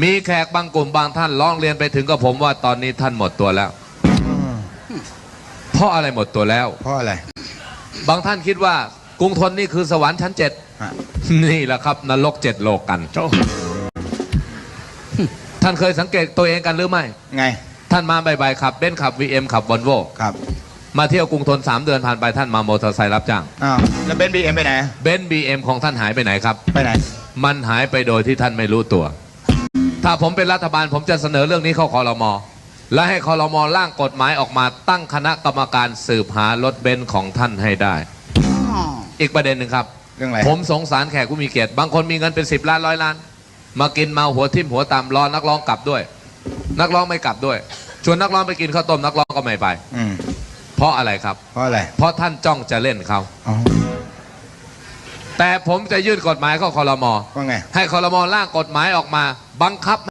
มีแขกบางกลุ่มบางท่านร้องเรียนไปถึงกับผมว่าตอนนี้ท่านหมดตัวแล้ว เพราะอะไรหมดตัวแล้ว เพราะอะไร บางท่านคิดว่ากรุงทนนี่คือสวรรค์ชั้นเจ็ดฮะ นี่แหละครับนรกเจ็ดโลกกันท่านเคยสังเกตตัวเองกันหรือไม่ ไงท่านมาบ่ายๆขับเบนซ์ขับ VM ขับวอลโวครับมาเที่ยวกรุงทน 3 เดือนผ่านไปท่านมามอเตอร์ไซค์รับจ้างอ้าวแล้วเบนซ์บีเอ็มไปไหน เบนซ์ BM ของท่านหายไปไหนครับ ไปไหน มันหายไปโดยที่ท่านไม่รู้ตัว ถ้าผมเป็นรัฐบาลผมจะเสนอเรื่องนี้เข้าคอรมอและให้คอรมอร่างกฎหมายออกมาตั้งคณะกรรมการสืบหารถเบนซ์ของท่านให้ได้ อีกประเด็นหนึ่งครับ เรื่องอะไรผมสงสารแขกผู้มีเกียรติ บางคนมีเงินเป็น 10ล้านร้อยล้าน มากินเมาหัวทิ่มหัวตามรอนักร้องกลับด้วย นักร้องไม่กลับด้วย ชวนนักร้องไปกินข้าวต้มนักร้องก็ไม่ไป อืมเพราะอะไรครับ เพราะอะไรเพราะท่านจ้องจะเล่นเขา อ๋อ แต่ผมจะยื่นกฎหมายเข้าคอรมอว่าไง ให้คอรมอร่างกฎหมายออกมา บังคับ